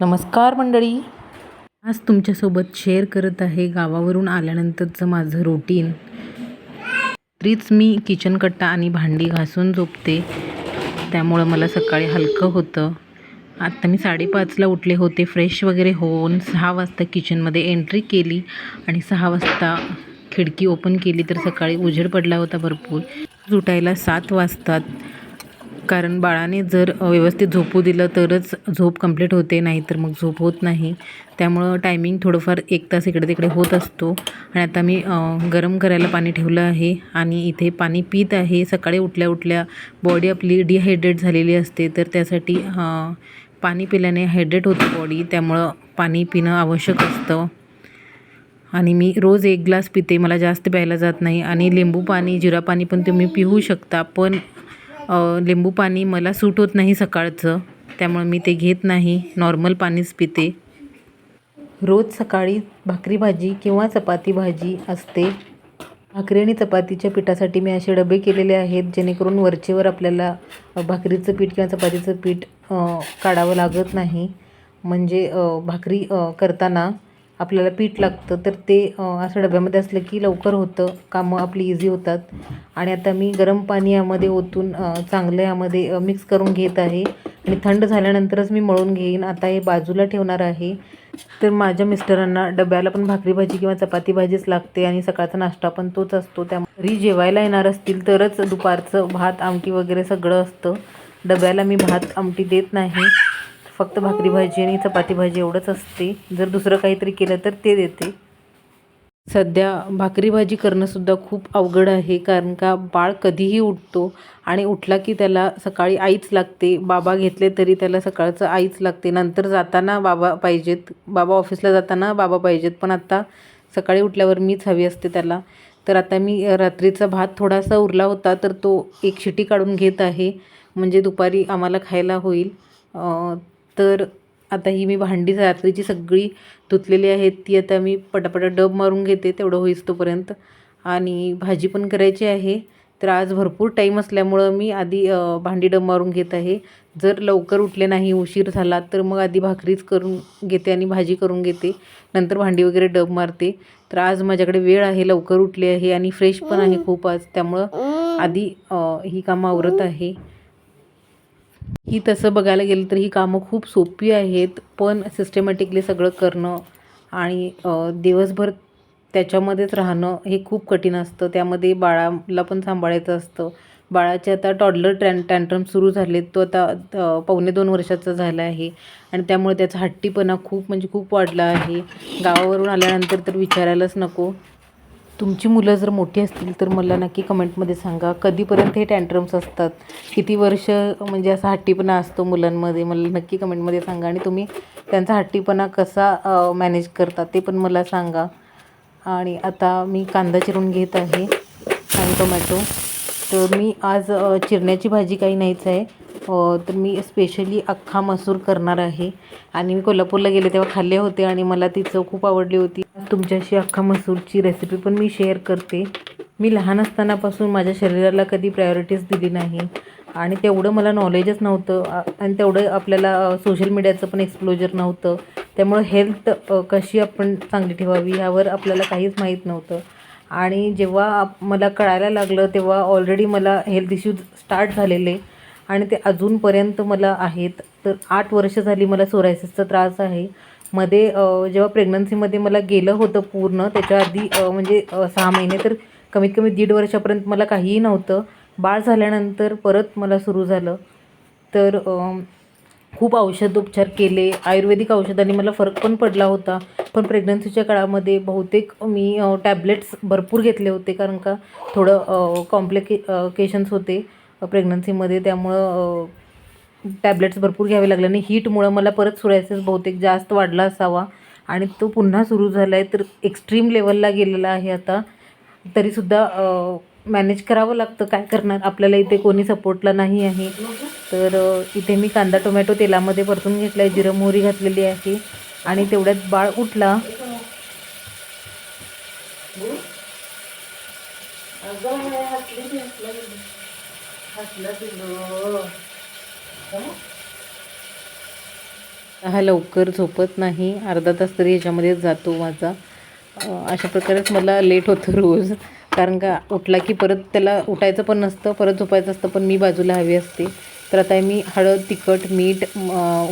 नमस्कार मंडळी. आज तुमच्यासोबत शेअर करत आहे गावावरून आल्यानंतरचं माझं रुटीन तरीच मी किचन कट्टा आणि भांडी घासून झोपते. त्यामुळं मला सकाळी हलकं होतं. आत्ता मी साडेपाचला उठले होते. फ्रेश वगैरे होऊन सहा वाजता किचनमध्ये एंट्री केली आणि सहा वाजता खिडकी ओपन केली तर सकाळी उजेड पडला होता भरपूर. उठायला सात वाजतात. कारण बाळाने जर व्यवस्थित झोपू दिलं तरच झोप कंप्लीट होते नाहीतर मग झोप होत नाही. त्यामुळं टायमिंग थोडंफार एक तास इकडे तिकडे होत असतो. आणि आता मी गरम करायला पाणी ठेवलं आहे आणि इथे पाणी पित आहे. सकाळी उठल्या उठल्या बॉडी आपली डिहायड्रेट झालेली असते तर त्यासाठी पाणी पिल्याने हायड्रेट होते बॉडी त्यामुळं पाणी पिणं आवश्यक असतं. आणि मी रोज एक ग्लास पिते मला जास्त प्यायला जात नाही. आणि लिंबू पाणी जिरा पाणी पण तुम्ही पिऊ शकता पण लिंबू पाणी मला सूट होत नाही सकाळचं त्यामुळे मी ते घेत नाही. नॉर्मल पाणीच पिते. रोज सकाळी भाकरी भाजी किंवा चपाती भाजी असते. भाकरी आणि चपातीच्या पिठासाठी मी असे डबे केलेले आहेत जेणेकरून वरचेवर आपल्याला भाकरीचं पीठ किंवा चपातीचं पीठ काढावं लागत नाही. म्हणजे भाकरी करताना आपल्याला पीठ लागतं तर ते असं डब्यामध्ये असलं की लवकर होतं कामं आपली इझी होतात. आणि आता मी गरम पाणी यामध्ये ओतून चांगलं यामध्ये मिक्स करून घेत आहे. आणि थंड झाल्यानंतरच मी मळून घेईन. आता हे बाजूला ठेवणार आहे. तर माझ्या मिस्टरांना डब्याला पण भाकरी भाजी किंवा चपाती भाजीच लागते आणि सकाळचा नाश्ता पण तोच असतो. त्यामुळे जेवायला येणार असतील तरच दुपारचं भात आमटी वगैरे सगळं असतं. डब्याला मी भात आमटी देत नाही. फक्त भाकरी भाजी आणि चपाती भाजी एवढंच असते. जर दुसरं काहीतरी केलं तर ते देते. सध्या भाकरी भाजी करणंसुद्धा खूप अवघड आहे कारण का बाळ कधीही उठतो आणि उठला की त्याला सकाळी आईच लागते. बाबा घेतले तरी त्याला सकाळचं आईच लागते. नंतर जाताना बाबा पाहिजेत. बाबा ऑफिसला जाताना बाबा पाहिजेत. पण आत्ता सकाळी उठल्यावर मीच हवी असते त्याला. तर आता मी रात्रीचा भात थोडासा उरला होता तर तो एक शिटी काढून घेत आहे. म्हणजे दुपारी आम्हाला खायला होईल. तर आता ही मी भांडी रात्रीची सगळी धुतलेली आहेत ती आता मी पटापटा डब मारून घेते तेवढं होईस तोपर्यंत. आणि भाजी पण करायची आहे. तर आज भरपूर टाईम असल्यामुळं मी आधी भांडी डब मारून घेत आहे. जर लवकर उठले नाही उशीर झाला तर मग आधी भाकरीच करून घेते आणि भाजी करून घेते. नंतर भांडी वगैरे डब मारते. तर आज माझ्याकडे वेळ आहे लवकर उठले आहे आणि फ्रेश पण आहे खूप आज. त्यामुळं आधी ही कामं आवरत आहे. ही तसं बघायला गेलं तर ही कामं खूप सोपी आहेत पण सिस्टमॅटिकली सगळं करणं आणि दिवसभर त्याच्यामध्येच राहणं हे खूप कठीण असतं. त्यामध्ये बाळाला पण सांभाळायचं असतं. बाळाचे आता टॉडलर टॅन टँट्रम सुरू झाले तो आता पावणे दोन वर्षाचा झाला आहे आणि त्यामुळे त्याचा हट्टीपणा खूप म्हणजे खूप वाढला आहे. गावावरून आल्यानंतर तर विचारायलाच नको. तुमची मुलं जर मोठी असतील तर मला नक्की कमेंटमध्ये सांगा. कधीपर्यंत हे टँट्रम्स असतात? किती वर्ष म्हणजे असा हट्टीपणा असतो मुलांमध्ये? मला नक्की कमेंटमध्ये सांगा आणि तुम्ही त्यांचा हट्टीपणा कसा मॅनेज करता ते पण मला सांगा. आणि आता मी कांदा चिरून घेत आहे आणि टोमॅटो. तर मी आज चिरण्याची भाजी काही नाहीच आहे. तर मी स्पेशली अख्खा मसूर करणार आहे. आणि मी कोल्हापूरला गेले तेव्हा खाल्ले होते आणि मला ती चव खूप आवडली होती. तुमच्याशी अख्खा मसूरची रेसिपी पण मी शेअर करते. मी लहान असतानापासून माझ्या शरीराला कधी प्रायोरिटीज दिली नाही. आणि तेवढं मला नॉलेजच नव्हतं. आणि तेवढं आपल्याला सोशल मीडियाचं पण एक्सप्लोजर नव्हतं. त्यामुळं हेल्थ कशी आपण चांगली ठेवावी ह्यावर आपल्याला काहीच माहीत नव्हतं. आणि जेव्हा आप- मला कळायला लागलं तेव्हा ऑलरेडी मला हेल्थ इश्यूज स्टार्ट झालेले. आणि ते अजूनपर्यंत मला आहेत. तर आठ वर्ष झाली मला सोरायसिसचा त्रास आहे. मध्ये जेव्हा प्रेग्नन्सीमध्ये मला गेलं होतं पूर्ण त्याच्या आधी म्हणजे सहा महिने तर कमीत कमी दीड वर्षापर्यंत मला काहीही नव्हतं. बाळ झाल्यानंतर परत मला सुरू झालं. तर खूप औषधोपचार केले. आयुर्वेदिक औषधांनी मला फरक पण पडला होता. पण प्रेग्नन्सीच्या काळामध्ये बहुतेक मी टॅबलेट्स भरपूर घेतले होते कारण का थोडं कॉम्प्लिके केशन्स होते प्रेग्नन्सीमध्ये त्यामुळं टॅबलेट्स भरपूर घ्यावे लागले आणि हीटमुळं मला परत सोरायसिस बहुतेक जास्त वाढला असावा. आणि तो पुन्हा सुरू झाला आहे तर एक्स्ट्रीम लेवलला गेलेला आहे आता. तरीसुद्धा मॅनेज करावं लागतं काय करणार? आपल्याला इथे कोणी सपोर्टला नाही आहे. तर इथे मी कांदा टोमॅटो तेलामध्ये परतून घेतला आहे जिरं मोहरी घातलेली आहे. आणि तेवढ्यात बाळ उठला. हा लवकर झोपत नाही. अर्धा तास तरी ह्याच्यामध्येच जातो माझा. अशा प्रकारेच मला लेट होतं रोज. कारण का उठला की परत त्याला उठायचं पण नसतं परत झोपायचं असतं पण मी बाजूला हवी असते. तर आता मी हळद तिखट मीठ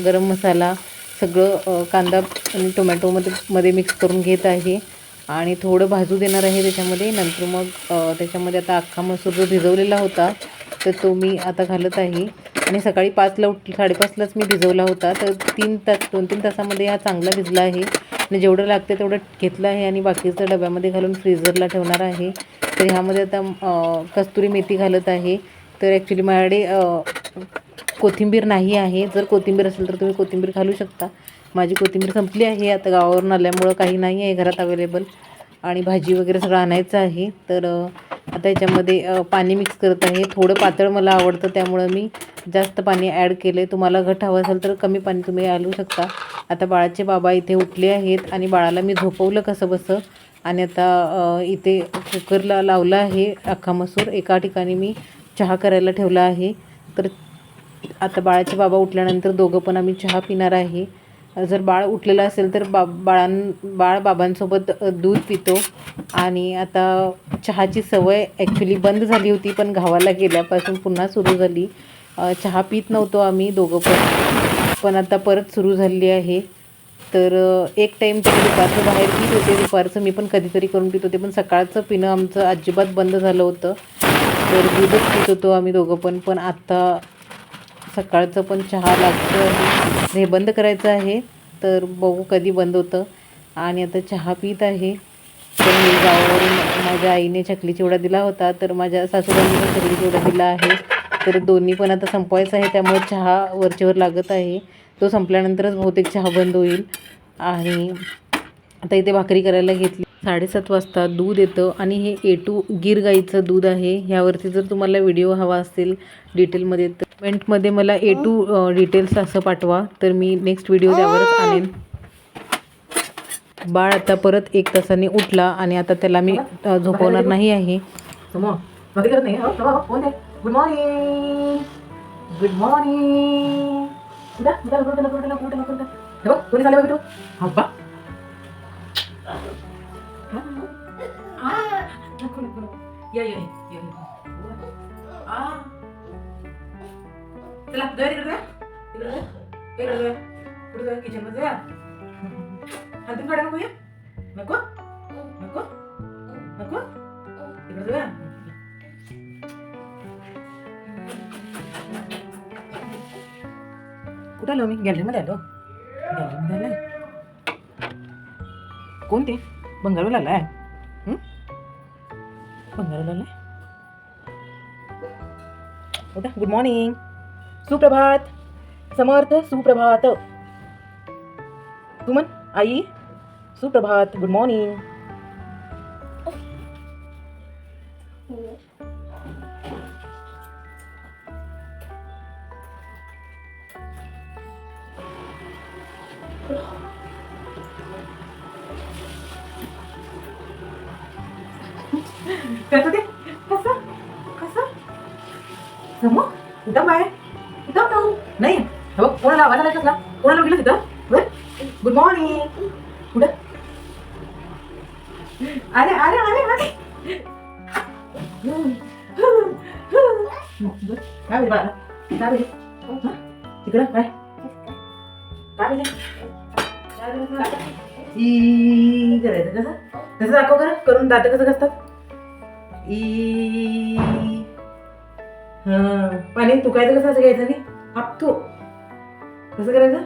गरम मसाला सगळं कांदा आणि टोमॅटोमध्ये मध्ये मिक्स करून घेत आहे. आणि थोडं भाजू देणार आहे त्याच्यामध्ये. नंतर मग त्याच्यामध्ये आता अख्खा मसूर जो भिजवलेला होता तर तो मी आता घालत आहे. आणि सकाळी पाचला उठ साडेपाचलाच मी भिजवला होता. तर तीन तास दोन तीन तासामध्ये हा चांगला भिजला आहे. आणि जेवढं लागतं तेवढं घेतलं आहे आणि बाकीचं डब्यामध्ये घालून फ्रीझरला ठेवणार आहे. तर ह्यामध्ये आता कस्तुरी मेथी घालत आहे. तर ॲक्च्युली माझ्याकडे कोथिंबीर नाही आहे. जर कोथिंबीर असेल तर तुम्ही कोथिंबीर घालू शकता. माझी कोथिंबीर संपली आहे. आता गावावरून आल्यामुळं काही नाही आहे. घरात अवेलेबल आणि भाजी वगैरे सगळं आणायचं आहे. तर आता याच्यामध्ये पाणी मिक्स करत आहे. थोडं पातळ मला आवडतं त्यामुळं मी जास्त पाणी ॲड केले तुम्हाला घट हवं असेल तर कमी पाणी तुम्ही घालू शकता. आता बाळाचे बाबा इथे उठले आहेत आणि बाळाला मी झोपवलं कसं बसं आणि आता इथे कुकरला लावलं आहे अख्खा मसूर. एका ठिकाणी मी चहा करायला ठेवला आहे. तर आता बाळाचे बाबा उठल्यानंतर दोघं पण आम्ही चहा पिणार आहे. जर बाळ उठलेलं असेल तर बा बाळां बाळ बाबांसोबत दूध पितो. आणि आता चहाची सवय ॲक्च्युली बंद झाली होती पण गावाला गेल्यापासून पुन्हा सुरू झाली. चहा पित नव्हतो आम्ही दोघं पण. पण आता परत सुरू झाली आहे. तर एक टाईम तरी दुपारचं बाहेर पित होते. दुपारचं मी पण कधीतरी करून पित होते. पण सकाळचं पिणं आमचं अजिबात बंद झालं होतं. तर दूधच पित होतो आम्ही दोघं पण. पण आत्ता सकाळचं पण चहा लागतं आहे हे बंद करायचं आहे. तर बघू कधी बंद होतं. आणि आता चहा पित आहे. तर मी गावावरून माझ्या आईने चकली चिवडा दिला होता. तर माझ्या सासूबाईने पण चकली चिवडा दिला आहे. तर दोन्ही पण आता संपवायचं आहे. त्यामुळे चहा वरचेवर लागत आहे. तो संपल्यानंतरच बहुतेक चहा बंद होईल. आणि आता इथे भाकरी करायला घेतली. साडेसात वाजता दूध येतं. आणि हे ए टू गीर गाईचं दूध आहे. ह्यावरती जर तुम्हाला व्हिडिओ हवा असेल डिटेलमध्ये तर कमेंटमध्ये मला ए टू डिटेल्स असं पाठवा. तर मी नेक्स्ट व्हिडिओ त्यावरच आणेन. बाळ आता परत एक तासाने उठला आणि आता त्याला मी झोपवणार नाही आहे. हो गुड मॉर्निंग गुड मॉर्निंग उठा चला दर इकडे जा. इकडे जा. इकडे नको नको? नको? नको? इकडे जा. कुठं आलो मी? गॅलरीमध्ये आलो. गॅलरीमध्ये आलाय. कोण बंगालवर आलाय बंगालवर आलाय ओटा गुड मॉर्निंग सुप्रभात। समर्थ सुप्रभात। म्हण आई सुप्रभात गुड मॉर्निंग कसं ते कसं? कसं? समोर उठा कोणाला आवाज आला कसला कोणाला गेलं तिथं गुड मॉर्निंग कुठं? अरे अरे अरे अरे काय बे बाळा काय बरे तिकडं? काय? काय बरे ई करायचं कसं? कसं दाखव करा करून दात कसं कसतात? ई हा. पाणी तुकायचं कसं असं घ्यायचं नाही आपतो कसं करायचं?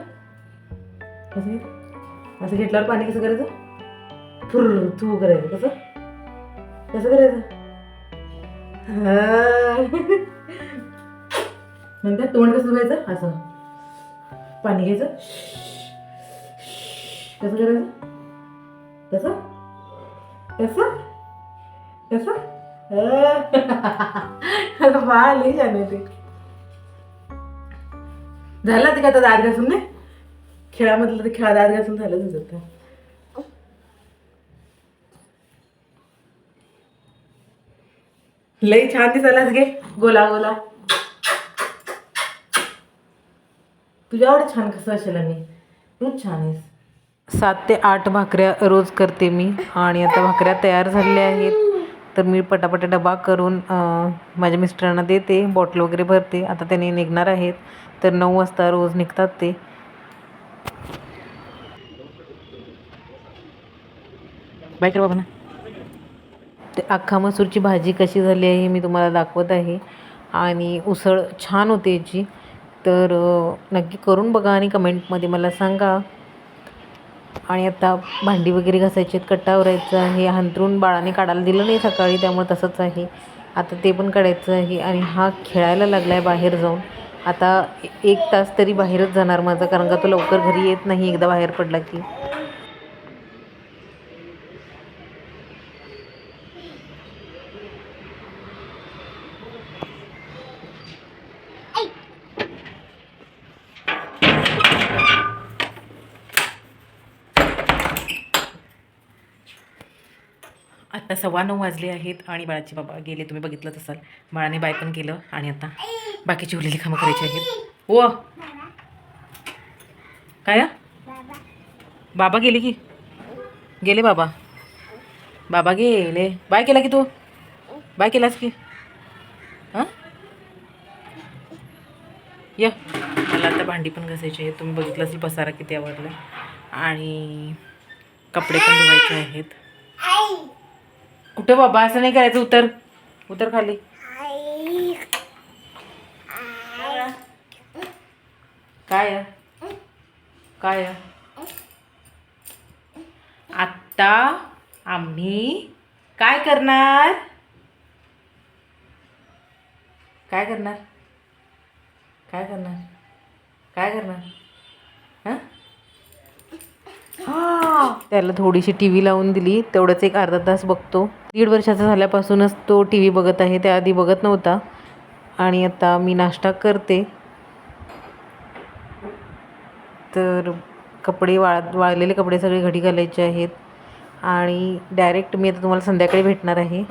कसं घ्यायचं असं घेतल्यावर पाणी कसं करायचं? फुर थू करायचं. कसं? कसं करायचं? नंतर तोंड कसं धुवायचं? असं. पाणी घ्यायचं. कसं करायचं? कसं कसं कसं बाळ लई छान आहे ते. झालं ते का आता दात घासून नाही? खेळामधलं ते खेळा दात घासून झालं तुझं तर लई छान दिसायलाच गे. गोला गोला. तुझ्या एवढं छान कसं असेल आणि? खूप छान आहेस. सात ते आठ भाकऱ्या रोज करते मी आणि आता भाकऱ्या तयार झालेल्या आहेत. तर मी पटापट डबा करून माझ्या मिस्टरांना देते बॉटल वगैरे भरते. आता त्यांनी निघणार आहेत तर नऊ वाजता रोज निघतात ते. बाय कर बाबा ना ते अख्खा मसूरची भाजी कशी झाली आहे हे मी तुम्हाला दाखवत आहे. आणि उसळ छान होते याची. तर नक्की करून बघा आणि कमेंटमध्ये मला सांगा. आणि आता भांडी वगैरे घासायची आहेत कट्टा आवरायचं आहे हंतरून बाळाने काढायला दिलं नाही सकाळी त्यामुळे तसंच आहे. आता ते पण काढायचं आहे आणि हा खेळायला लागला आहे बाहेर जाऊन. आता एक तास तरी बाहेरच जाणार माझा कारण का तो लवकर घरी येत नाही एकदा बाहेर पडला की. आत्ता सव्वा नऊ वाजले आहेत आणि बाळाचे बाबा गेले तुम्ही बघितलंच असाल. बाळाने बाय पण केलं आणि आता बाकीची उरलेली कामं करायची आहेत. हो काय बाबा. गेले की? गेले बाबा. बाबा गेले. बाय केला की तू? बाय केलास की? हां? य. मला आता भांडी पण घासायची आहे तुम्ही बघितलं असेल पसारा किती आवडला आणि कपडे पण धुवायचे आहेत. कुठं बाबा? असं नाही करायचं. उतर. उतर खाली. काय काय आत्ता आम्ही काय करणार? काय करणार? काय करणार? काय करणार? हां? त्याला थोडीशी टी व्ही लावून दिली. तेवढंच एक अर्धा तास बघतो. दीड वर्षाचा झाल्यापासूनच तो टी व्ही बघत आहे. त्याआधी बघत नव्हता. आणि आता मी नाश्ता करते. तर कपडे वाळ वाळलेले कपडे सगळे घडी घालायचे आहेत. आणि डायरेक्ट मी आता तुम्हाला संध्याकाळी भेटणार आहे.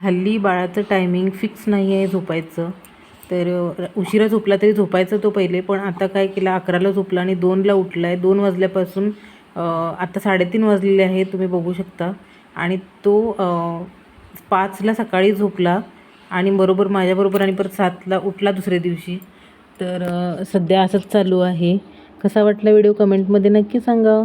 हल्ली बाळाचं टायमिंग फिक्स नाही आहे झोपायचं. तर उशिरा झोपला तरी झोपायचं तो पहिले पण आता काय केलं अकराला झोपला आणि दोनला उठला आहे दोन वाजल्यापासून आता साडेतीन वाजलेले आहे तुम्ही बघू शकता. आणि तो पाचला सकाळी झोपला आणि बरोबर माझ्याबरोबर आणि परत सातला उठला दुसऱ्या दिवशी. तर सध्या असंच चालू आहे. कसा वाटला व्हिडिओ? कमेंटमध्ये नक्की सांगा.